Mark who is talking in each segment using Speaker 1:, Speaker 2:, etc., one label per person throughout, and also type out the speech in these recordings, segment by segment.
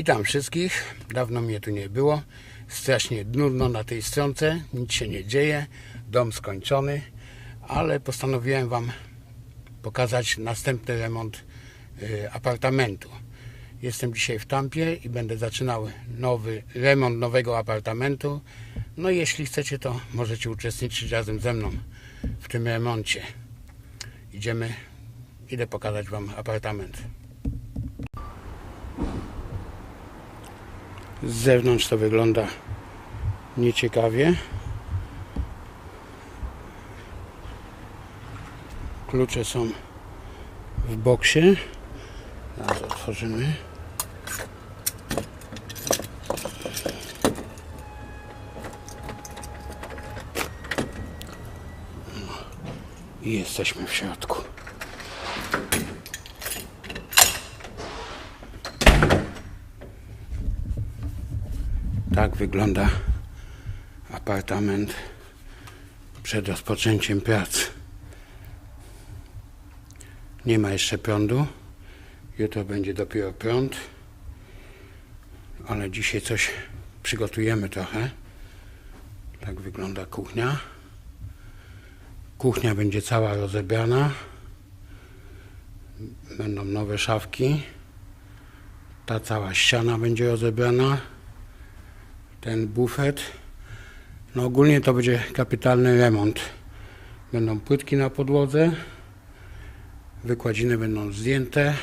Speaker 1: Witam wszystkich. Dawno mnie tu nie było. Strasznie nudno na tej stronce. Nic się nie dzieje. Dom skończony. Ale postanowiłem Wam pokazać następny remont y, apartamentu. Jestem dzisiaj w Tampie i będę zaczynał nowy remont nowego apartamentu. No i jeśli chcecie, to możecie uczestniczyć razem ze mną w tym remoncie. Idziemy, idę pokazać Wam apartament. Z zewnątrz to wygląda nieciekawie. Klucze są w boksie. Otworzymy. I jesteśmy w środku. Wygląda apartament przed rozpoczęciem prac. Nie ma jeszcze prądu. Jutro będzie dopiero prąd. Ale dzisiaj coś przygotujemy trochę. Tak wygląda kuchnia. Kuchnia będzie cała rozebrana. Będą nowe szafki. Ta cała ściana będzie rozebrana ten bufet. No ogólnie to będzie kapitalny remont. Będą płytki na podłodze, wykładziny będą zdjęte.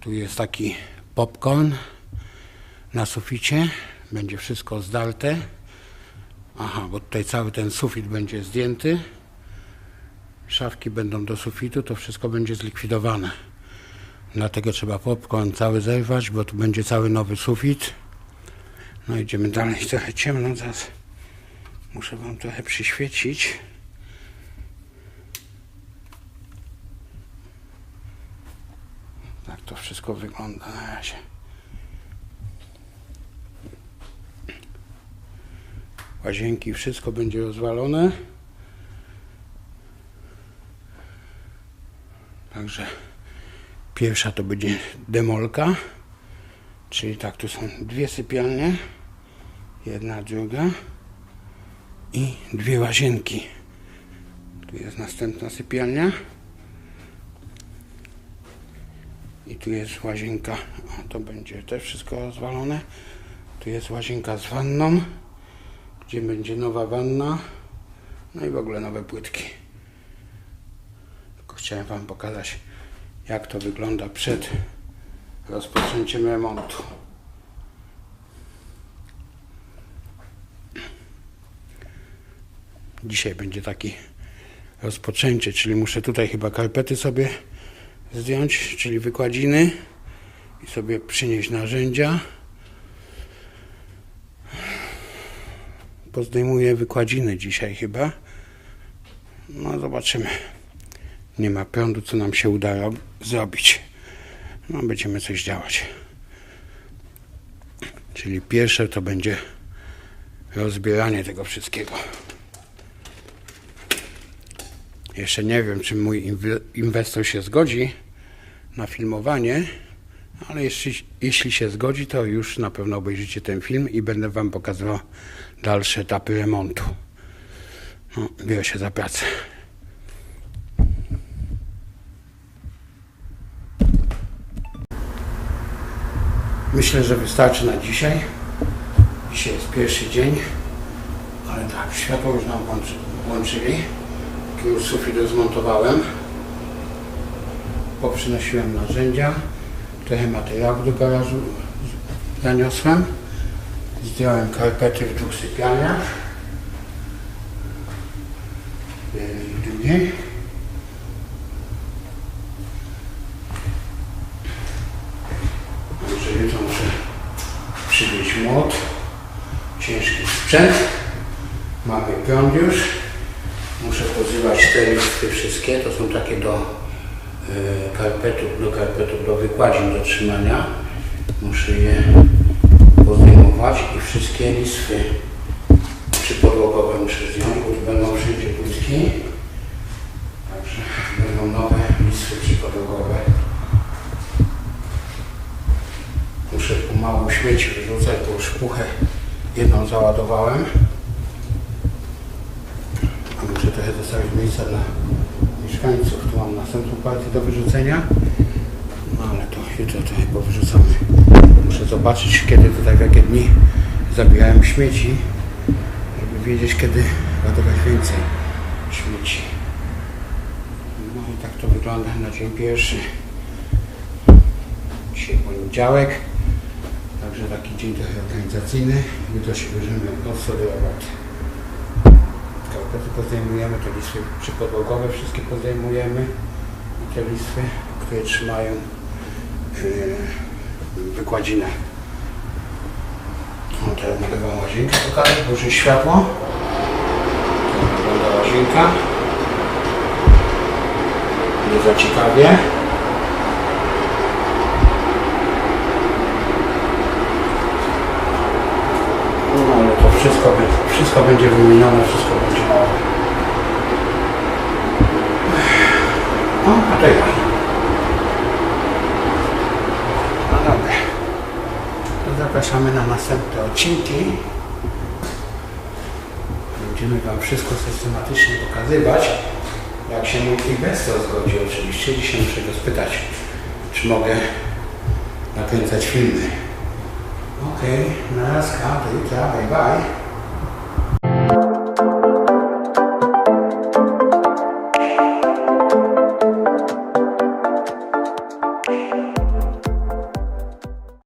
Speaker 1: Tu jest taki popcorn na suficie. Będzie wszystko zdarte. Aha, bo tutaj cały ten sufit będzie zdjęty. Szafki będą do sufitu, to wszystko będzie zlikwidowane. Dlatego trzeba popcorn cały zerwać, bo tu będzie cały nowy sufit. No idziemy dalej, trochę ciemno, zaraz muszę wam trochę przyświecić. Tak to wszystko wygląda na razie. Łazienki, wszystko będzie rozwalone. Także pierwsza to będzie demolka. Czyli tak, tu są dwie sypialnie. Jedna, druga. I dwie łazienki. Tu jest następna sypialnia. I tu jest łazienka. O, to będzie też wszystko rozwalone. Tu jest łazienka z wanną, gdzie będzie nowa wanna. No i w ogóle nowe płytki. Tylko chciałem Wam pokazać, jak to wygląda przed rozpoczęciem remontu. Dzisiaj będzie taki rozpoczęcie, czyli muszę tutaj chyba karpety sobie zdjąć, czyli wykładziny i sobie przynieść narzędzia. Pozdejmuję wykładziny dzisiaj chyba. No zobaczymy. Nie ma prądu, co nam się uda zrobić. No będziemy coś działać. Czyli pierwsze to będzie rozbieranie tego wszystkiego. Jeszcze nie wiem, czy mój inwestor się zgodzi na filmowanie, ale jeśli, jeśli się zgodzi, to już na pewno obejrzycie ten film i będę Wam pokazywał dalsze etapy remontu. No, biorę się za pracę. Myślę, że wystarczy na dzisiaj. Dzisiaj jest pierwszy dzień, ale tak, światło już nam włączyli już sufit rozmontowałem. Poprzynosiłem narzędzia. Trochę materiałów do garażu zaniosłem. Zdjąłem karpety w dwóch sypialniach. I drugiej. Muszę jutro muszę młot. Ciężki sprzęt. Mamy prąd już. Muszę pozywać te listy wszystkie, to są takie do y, karpetów, do karpetów, do wykładzin do trzymania. Muszę je pozdejmować i wszystkie listwy przypodłogowe muszę zdjąć, bo będą wszędzie płytki. Także będą nowe listwy przypodłogowe. Muszę tu mało śmieci wyrzucać, bo już puchę jedną załadowałem. Trochę zostawić miejsca dla mieszkańców. Tu mam następną partię do wyrzucenia. No ale to jutro trochę powyrzucamy. Muszę zobaczyć, kiedy tutaj w jakie dni zabijałem śmieci, żeby wiedzieć, kiedy ładować więcej śmieci. No i tak to wygląda na dzień pierwszy. Dzisiaj poniedziałek, także taki dzień trochę organizacyjny. Jutro się bierzemy od sody roboty. Karpety pozdejmujemy, te listwy przypodłogowe wszystkie pozdejmujemy. I te listwy, które trzymają yy, wykładzinę. No teraz mogę Wam łazienkę już jest światło. Tak wygląda łazienka. Nie za ciekawie. No ale to wszystko, wszystko będzie wymienione, wszystko będzie. No, a to ja. No dobra. To zapraszamy na następne odcinki. Będziemy Wam wszystko systematycznie pokazywać. Jak się mój inwestor zgodzi oczywiście. Dzisiaj muszę go spytać, czy mogę nakręcać filmy. Okej, na raz, do bye bye.